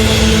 We'll be.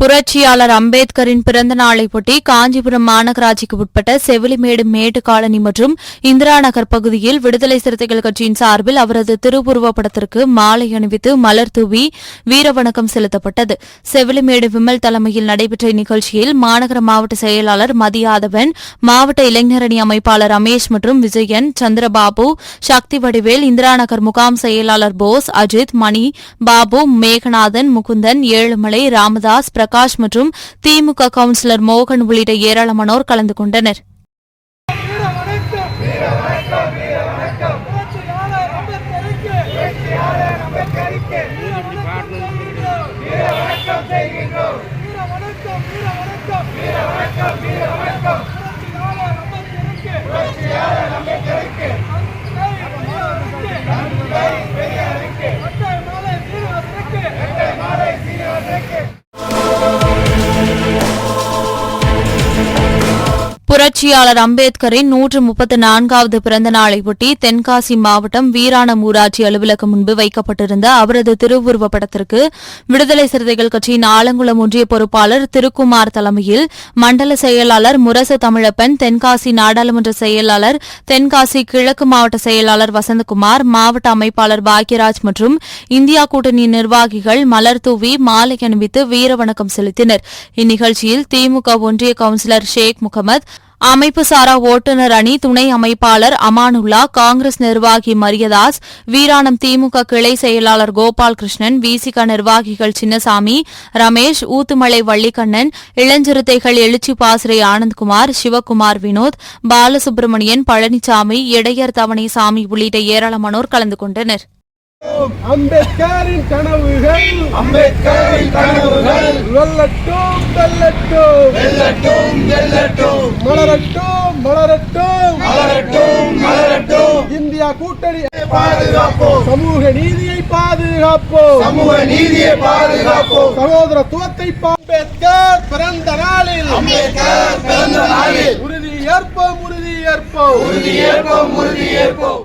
புரட்சியாளர் அம்பேத்கரின் பிறந்த நாளையொட்டி காஞ்சிபுரம் மாநகராட்சிக்கு உட்பட்ட செவிலிமேடு மேடு காலனி மற்றும் இந்திரா நகர் பகுதியில் விடுதலை சிறுத்தைகள் கட்சியின் சார்பில் அவரது திருவுருவப்படத்திற்கு மாலை அணிவித்து மலர் தூவி வீரவணக்கம் செலுத்தப்பட்டது. செவிலிமேடு விமல் தலைமையில் நடைபெற்ற இந்நிகழ்ச்சியில் மாநகர மாவட்ட செயலாளர் மதியாதவன் மாவட்ட இளைஞரணி அமைப்பாளர் ரமேஷ் மற்றும் விஜயன் சந்திரபாபு சக்தி வடிவேல் இந்திரா நகர் முகாம் செயலாளர் போஸ் அஜித் மணி பாபு மேகநாதன் முகுந்தன் ஏழுமலை ராமதாஸ் பிரகாஷ் மற்றும் திமுக கவுன்சிலர் மோகன் உள்ளிட்ட ஏராளமானோர் கலந்து கொண்டனர். புரட்சியாளர் அம்பேத்கரின் நூற்று முப்பத்து நான்காவது பிறந்த நாளையொட்டி தென்காசி மாவட்டம் வீராணம் ஊராட்சி அலுவலகம் முன்பு வைக்கப்பட்டிருந்த அவரது திருவுருவப் படத்திற்கு விடுதலை சிறுத்தைகள் கட்சியின் ஆலங்குளம் ஒன்றிய பொறுப்பாளர் திருக்குமார் தலைமையில் மண்டல செயலாளர் முரசு தமிழப்பன் தென்காசி நாடாளுமன்ற செயலாளர் தென்காசி கிழக்கு மாவட்ட செயலாளர் வசந்தகுமார் மாவட்ட அமைப்பாளர் பாக்யராஜ் மற்றும் இந்தியா கூட்டணி நிர்வாகிகள் மலர் தூவி மாலை அணிவித்து வீரவணக்கம் செலுத்தினர். இந்நிகழ்ச்சியில் திமுக ஒன்றிய கவுன்சிலர் ஷேக் முகமது அமைப்பு சாரா ஓட்டுநர் அணி துணை அமைப்பாளர் அமானுல்லா காங்கிரஸ் நிர்வாகி மரியதாஸ் வீராணம் திமுக கிளை செயலாளர் கோபால் கிருஷ்ணன் விசிக நிர்வாகிகள் சின்னசாமி ரமேஷ் ஊத்துமலை வள்ளிக்கண்ணன் இளஞ்சிறுத்தைகள் எழுச்சி பாசிரை ஆனந்த்குமார் சிவக்குமார் வினோத் பாலசுப்பிரமணியன் பழனிசாமி இடையர் தவணைசாமி உள்ளிட்ட ஏராளமானோர் கலந்து கொண்டனர். அம்பேத்கரின் கனவுகள். அம்பேத்கரின் கனவுகள். வெல்லட்டும் வெல்லட்டும். வெல்லட்டும் வெல்லட்டும். மலரட்டும் மலரட்டும். மலரட்டும் மலரட்டும். இந்தியா கூட்டணி பாதுகாப்போம். சமூக நீதியை பாதுகாப்போம். சமூக நீதியை பாதுகாப்போம். சகோதரத்துவத்தை அம்பேத்கர் பிறந்த நாளில். அம்பேத்கர் பிறந்த நாளில். உறுதி ஏற்போம் உறுதி ஏற்போம். உறுதி ஏற்போம் உறுதி ஏற்போம்.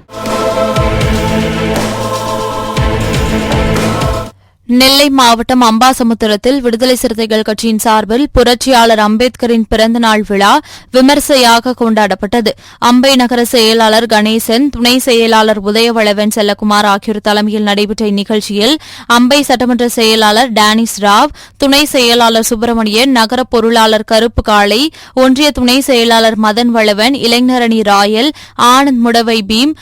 நெல்லை மாவட்டம் அம்பாசமுத்திரத்தில் விடுதலை சிறுத்தைகள் கட்சியின் சார்பில் புரட்சியாளர் அம்பேத்கரின் பிறந்தநாள் விழா விமர்சையாக கொண்டாடப்பட்டது. அம்பை நகர செயலாளர் கணேசன் துணை செயலாளர் உதயவளவன் செல்லக்குமார் ஆகியோர் தலைமையில் நடைபெற்ற இந்நிகழ்ச்சியில் அம்பை சட்டமன்ற செயலாளர் டேனிஸ் ராவ் துணை செயலாளர் சுப்பிரமணியன் நகர பொருளாளர் கருப்பு காளை ஒன்றிய துணை செயலாளர் மதன் வளவன் இளைஞரணி ராயல் ஆனந்த் முடவை பீம்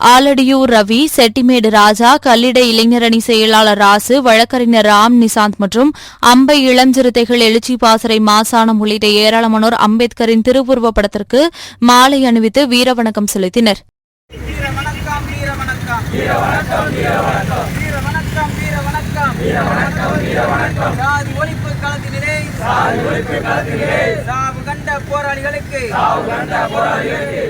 ஆலடியூர் ரவி செட்டிமேடு ராஜா கல்லிட இளைஞரணி செயலாளர் ராசு வழக்கறிஞர் ராம் நிசாந்த் மற்றும் அம்பை இளஞ்சிறுத்தைகள் எழுச்சி பாசறை மாசானம் உள்ளிட்ட ஏராளமானோர் அம்பேத்கரின் திருவுருவ படத்திற்கு மாலை அணிவித்து வீரவணக்கம் செலுத்தினர். சாதி ஒழிப்பு களத்தினிலே போராளிகளுக்கு.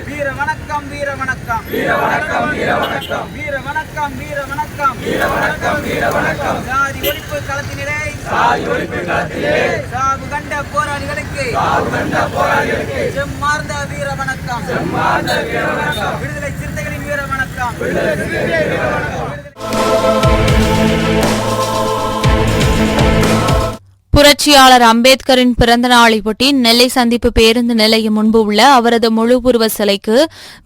வீர வணக்கம் வீர வணக்கம். வீர வணக்கம் வீர வணக்கம். வீர வணக்கம் வீர வணக்கம் வீர வணக்கம் வீர வணக்கம் சாதி ஒழிப்பு களத்தினிலே. சாதி ஒழிப்பு களத்திலே சாவு கண்ட போராளிகளுக்கு. சாவு கண்ட போராளிகளுக்கு செம்மார்ந்த வீர வணக்கம் செம்மார்ந்த வீர வணக்கம் விடுதலை சிறுத்தைகளின் வீர வணக்கம். விடுதலை சிறுத்தைகளின் வீர வணக்கம். புரட்சியாளர் அம்பேத்கரின் பிறந்த நாளையொட்டி நெல்லை சந்திப்பு பேருந்து நிலையம் முன்பு உள்ள அவரது முழு உருவ சிலைக்கு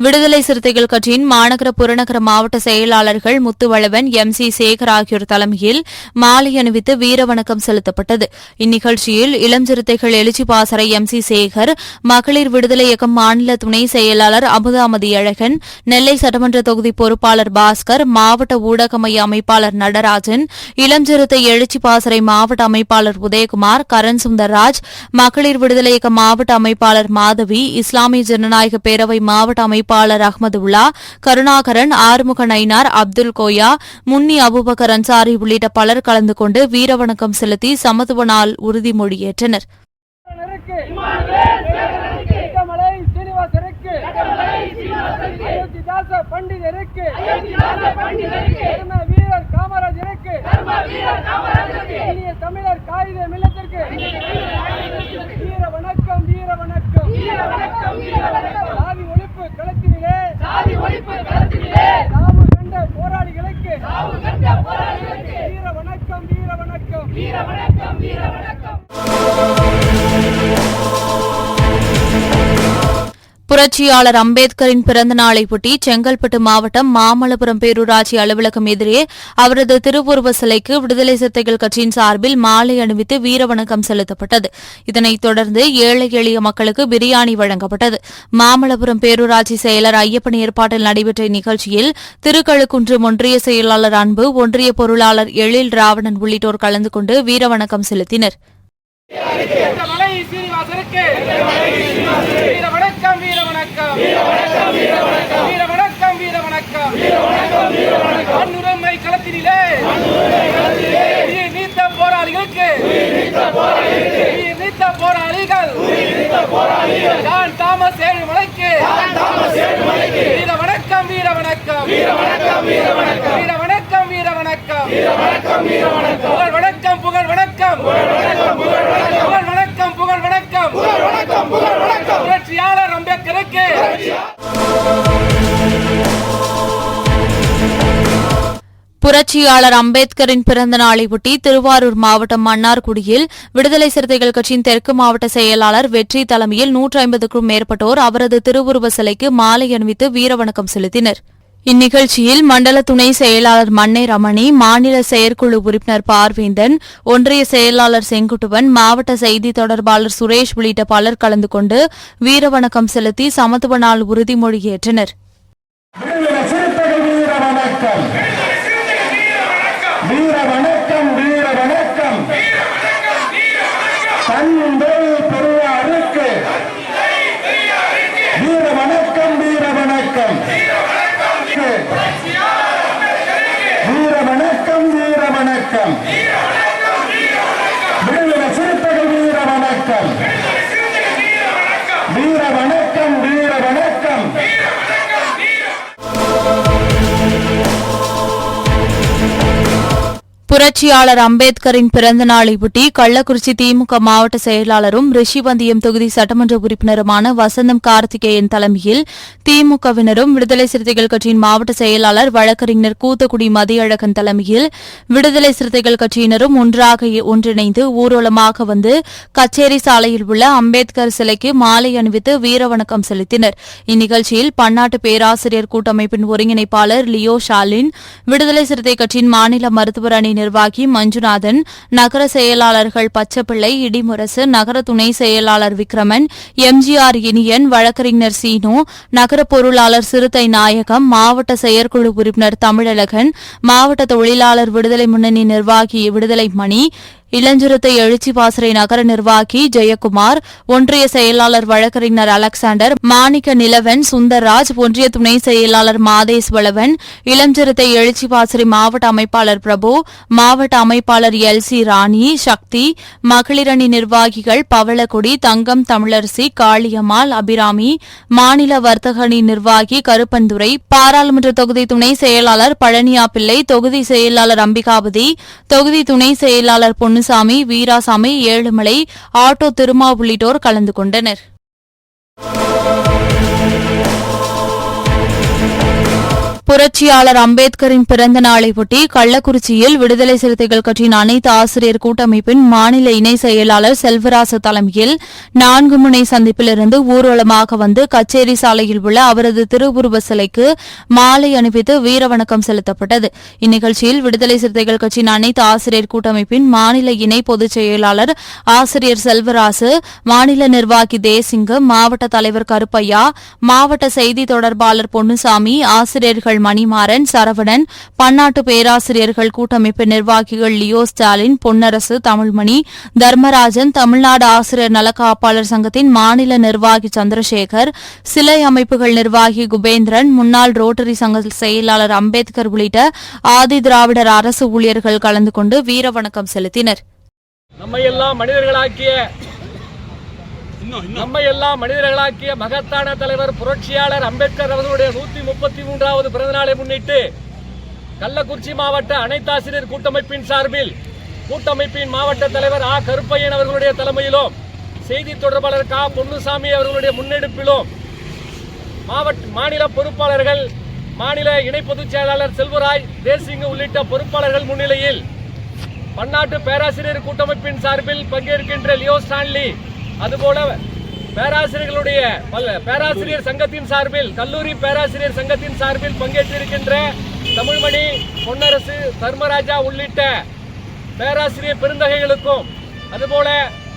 விடுதலை சிறுத்தைகள் கட்சியின் மாநகர புறநகர மாவட்ட செயலாளர்கள் முத்துவளவன் எம். சி. சேகர் ஆகியோர் தலைமையில் மாலை அணிவித்து வீரவணக்கம் செலுத்தப்பட்டது. இந்நிகழ்ச்சியில் இளம் சிறுத்தைகள் எழுச்சி பாசறை எம். சி. சேகர் மகளிர் விடுதலை இயக்கம் மாநில துணை செயலாளர் அமுதாமதி அழகன் நெல்லை சட்டமன்ற தொகுதி பொறுப்பாளர் பாஸ்கர் மாவட்ட ஊடக மைய அமைப்பாளர் நடராஜன் இளம் சிறுத்தை எழுச்சி பாசறை மாவட்ட அமைப்பாளர் உதயகுமார் கரண் சுந்தர்ராஜ் மகளிர் விடுதலை இயக்க மாவட்ட அமைப்பாளர் மாதவி இஸ்லாமிய ஜனநாயக பேரவை மாவட்ட அமைப்பாளர் அஹ்மதுல்லா கருணாகரன் ஆறுமுக நயினார் அப்துல் கோயா முன்னி அபுபக்கர் அன்சாரி உள்ளிட்ட பலர் கலந்து கொண்டு வீரவணக்கம் செலுத்தி சமத்துவ நாள் உறுதிமொழியேற்றனர் பண்டிதருக்கு வீரர் காமராஜருக்கு இனிய தமிழர் காகித மில்லத்திற்கு. வீர வணக்கம் வீர வணக்கம். சாதி ஒழிப்பு களத்தினிலே. சாவு கண்ட போராளிகளுக்கு. வீர வணக்கம். வீர வணக்கம். புரட்சியாளர் அம்பேத்கரின் பிறந்த நாளையொட்டி செங்கல்பட்டு மாவட்டம் மாமல்லபுரம் பேரூராட்சி அலுவலகம் எதிரே அவரது திருவுருவ சிலைக்கு விடுதலை சிறுத்தைகள் கட்சியின் சார்பில் மாலை அணிவித்து வீரவணக்கம் செலுத்தப்பட்டது. இதனைத் தொடர்ந்து ஏழை எளிய மக்களுக்கு பிரியாணி வழங்கப்பட்டது. மாமல்லபுரம் பேரூராட்சி செயலர் ஐயப்பன் ஏற்பாட்டில் நடைபெற்ற இந்நிகழ்ச்சியில் திருக்கழுக்குன்று ஒன்றிய செயலாளர் அன்பு ஒன்றிய பொருளாளர் எழில் ராவணன் உள்ளிட்டோர் கலந்து கொண்டு வீரவணக்கம் செலுத்தினர் மலை சீனிவாசருக்கு வீர வணக்கம் வீர வணக்கம் வீர வணக்கம் வீர வணக்கம் மண்ணுரிமை களத்தினிலே உயிர் நீத்த போராளிகளுக்கு உயிர் நீத்த போராளிகள் தான் தாமஸ் ஏழு மலைக்கு வீர வணக்கம் வீர வணக்கம் வீர வணக்கம் வீர வணக்கம் வீர வணக்கம் புகழ் வணக்கம் புகழ் வணக்கம். புகழ் புரட்சியாளர் அம்பேத்கரின் பிறந்த நாளையொட்டி திருவாரூர் மாவட்டம் மன்னார்குடியில் விடுதலை சிறுத்தைகள் கட்சியின் தெற்கு மாவட்ட செயலாளர் வெற்றி தலைமையில் நூற்று ஐம்பதுக்கும் மேற்பட்டோர் அவரது திருவுருவ சிலைக்கு மாலை அணிவித்து வீரவணக்கம் செலுத்தினர். இந்நிகழ்ச்சியில் மண்டல துணை செயலாளர் மண்ணை ரமணி மாநில செயற்குழு உறுப்பினர் பார்வேந்தன் ஒன்றிய செயலாளர் செங்குட்டுவன் மாவட்ட செய்தி தொடர்பாளர் சுரேஷ் உள்ளிட்ட பலர் கலந்து கொண்டு வீரவணக்கம் செலுத்தி சமத்துவ நாள் உறுதிமொழி ஏற்றனர் வீர வணக்கம் புரட்சியாளர் அம்பேத்கரின் பிறந்த நாளையொட்டி கள்ளக்குறிச்சி திமுக மாவட்ட செயலாளரும் ரிஷிவந்தியம் தொகுதி சட்டமன்ற உறுப்பினருமான வசந்தம் கார்த்திகேயன் தலைமையில் திமுகவினரும் விடுதலை சிறுத்தைகள் கட்சியின் மாவட்ட செயலாளர் வழக்கறிஞர் கூத்தக்குடி மதியழகன் தலைமையில் விடுதலை சிறுத்தைகள் கட்சியினரும் ஒன்றாக ஒன்றிணைந்து ஊர்வலமாக வந்து கச்சேரி சாலையில் உள்ள அம்பேத்கர் சிலைக்கு மாலை அணிவித்து வீரவணக்கம் செலுத்தினர். இந்நிகழ்ச்சியில் பன்னாட்டு பேராசிரியர் கூட்டமைப்பின் ஒருங்கிணைப்பாளர் லியோ ஷாலின் விடுதலை சிறுத்தை கட்சியின் மாநில மருத்துவர் அணி நிர்வாகி மஞ்சுநாதன் நகர செயலாளர்கள் பச்சப்பிள்ளை இடிமுரசு நகர துணை செயலாளர் விக்ரமன் எம்ஜிஆர் இனியன் வழக்கறிஞர் சீனு நகர பொருளாளர் சிறுத்தை நாயகம் மாவட்ட செயற்குழு உறுப்பினர் தமிழழகன் மாவட்ட தொழிலாளர் விடுதலை முன்னணி நிர்வாகி விடுதலை மணி இளஞ்சிறுத்தை எழுச்சி பாசறை நகர நிர்வாகி ஜெயக்குமார் ஒன்றிய செயலாளர் வழக்கறிஞர் அலெக்சாண்டர் மாணிக்க நிலவன் சுந்தர்ராஜ் ஒன்றிய துணை செயலாளர் மாதேஸ் வளவன் இளஞ்சிறுத்தை எழுச்சி பாசறை மாவட்ட அமைப்பாளர் பிரபு மாவட்ட அமைப்பாளர் எல் சி ராணி சக்தி மகளிரணி நிர்வாகிகள் பவளக்குடி தங்கம் தமிழரசி காளியம்மாள் அபிராமி மாநில வர்த்தகணி நிர்வாகி கருப்பந்துரை பாராளுமன்ற தொகுதி துணை செயலாளர் பழனியா பிள்ளை தொகுதி செயலாளர் அம்பிகாபதி தொகுதி துணை செயலாளர் பொன்னுசாமி வீராசாமி ஏழுமலை ஆட்டோ திருமா உள்ளிட்டோர் கலந்து கொண்டனர். புரட்சியாளர் அம்பேத்கரின் பிறந்த நாளையொட்டி கள்ளக்குறிச்சியில் விடுதலை சிறுத்தைகள் கட்சியின் அனைத்து ஆசிரியர் கூட்டமைப்பின் மாநில இணை செயலாளர் செல்வராசு தலைமையில் நான்கு முனை சந்திப்பிலிருந்து ஊர்வலமாக வந்து கச்சேரி சாலையில் உள்ள அவரது திருவுருவ சிலைக்கு மாலை அணிவித்து வீரவணக்கம் செலுத்தப்பட்டது. இந்நிகழ்ச்சியில் விடுதலை சிறுத்தைகள் கட்சியின் அனைத்து ஆசிரியர் கூட்டமைப்பின் மாநில இணை பொதுச் செயலாளர் ஆசிரியர் செல்வராசு மாநில நிர்வாகி தேசிங்கு மாவட்ட தலைவர் கருப்பையா மாவட்ட செய்தி தொடர்பாளர் பொன்னுசாமி ஆசிரியர்கள் மணிமாறன் சரவணன் பன்னாட்டு பேராசிரியர்கள் கூட்டமைப்பு நிர்வாகிகள் லியோ ஸ்டாலின் பொன்னரசு தமிழ்மணி தர்மராஜன் தமிழ்நாடு ஆசிரியர் நல காப்பாளர் சங்கத்தின் மாநில நிர்வாகி சந்திரசேகர் சிலை அமைப்புகள் நிர்வாகி குபேந்திரன் முன்னாள் ரோட்டரி சங்க செயலாளர் அம்பேத்கர் உள்ளிட்ட ஆதி திராவிடர் அரசு ஊழியர்கள் கலந்து கொண்டு வீரவணக்கம் செலுத்தினர். நம்மையெல்லாம் மனிதர்களாக்கிய நம்மையெல்லாம் மனிதர்களாக்கிய மகத்தான தலைவர் புரட்சியாளர் அம்பேத்கர் அவர்களுடைய நூத்தி முப்பத்தி மூன்றாவது பிறந்த நாளை முன்னிட்டு கள்ளக்குறிச்சி மாவட்ட அனைத்தாசிரியர் கூட்டமைப்பின் சார்பில் கூட்டமைப்பின் மாவட்ட தலைவர் ஆ. கருப்பையன் அவர்களுடைய தலைமையிலும் செய்தி தொடர்பாளர் கா. பொன்னுசாமி அவர்களுடைய முன்னெடுப்பிலும் மாவட்ட மாநில பொறுப்பாளர்கள் மாநில இணை பொதுச் செயலாளர் செல்வராய் தேசிங்க உள்ளிட்ட பொறுப்பாளர்கள் முன்னிலையில் பன்னாட்டு பேராசிரியர் கூட்டமைப்பின் சார்பில் பங்கேற்கின்ற லியோ ஸ்டான்லி அதுபோல பேராசிரியர்களுடைய பேராசிரியர் சங்கத்தின் சார்பில் கல்லூரி பேராசிரியர் சங்கத்தின் சார்பில் பங்கேற்றிருக்கின்ற தமிழ்மணி பொன்னரசு தர்மராஜா உள்ளிட்ட பேராசிரியர் பெருந்தகைகளுக்கும் அதுபோல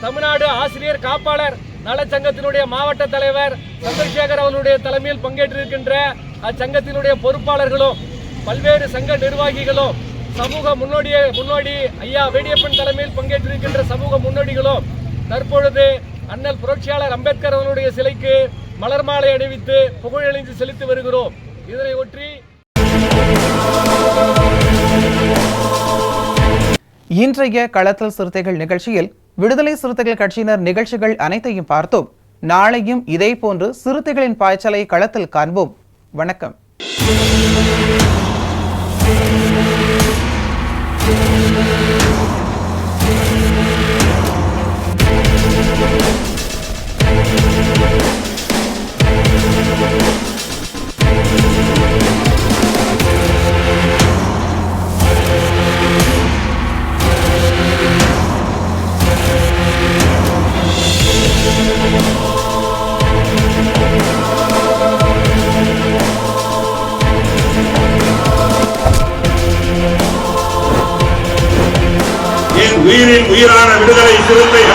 தமிழ்நாடு ஆசிரியர் காப்பாளர் நலச்சங்கத்தினுடைய மாவட்ட தலைவர் சந்திரசேகர் அவர்களுடைய தலைமையில் பங்கேற்றிருக்கின்ற அச்சங்கத்தினுடைய பொறுப்பாளர்களும் பல்வேறு சங்க நிர்வாகிகளும் சமூக முன்னோடிய முன்னோடி ஐயா வேடியப்பன் தலைமையில் பங்கேற்றிருக்கின்ற சமூக முன்னோடிகளும் தற்பொழுது அண்ணல் புரட்சியாளர் அம்பேத்கர் அவர்களுடைய சிலைக்கு மலர் மாலை அணிவித்து புகழெழுந்து செலுத்தி வருகிறோம். இதனை ஒற்றி இன்றைய களத்தல் சிறுத்தைகள் நிகழ்ச்சியில் விடுதலை சிறுத்தைகள் கட்சியினர் நிகழ்ச்சிகள் அனைத்தையும் பார்த்தோம். நாளையும் இதேபோன்று சிறுத்தைகளின் பாய்ச்சலை களத்தில் காண்போம். வணக்கம். என் உயிரின் உயிரான விடுதலை சிறுத்தைகளே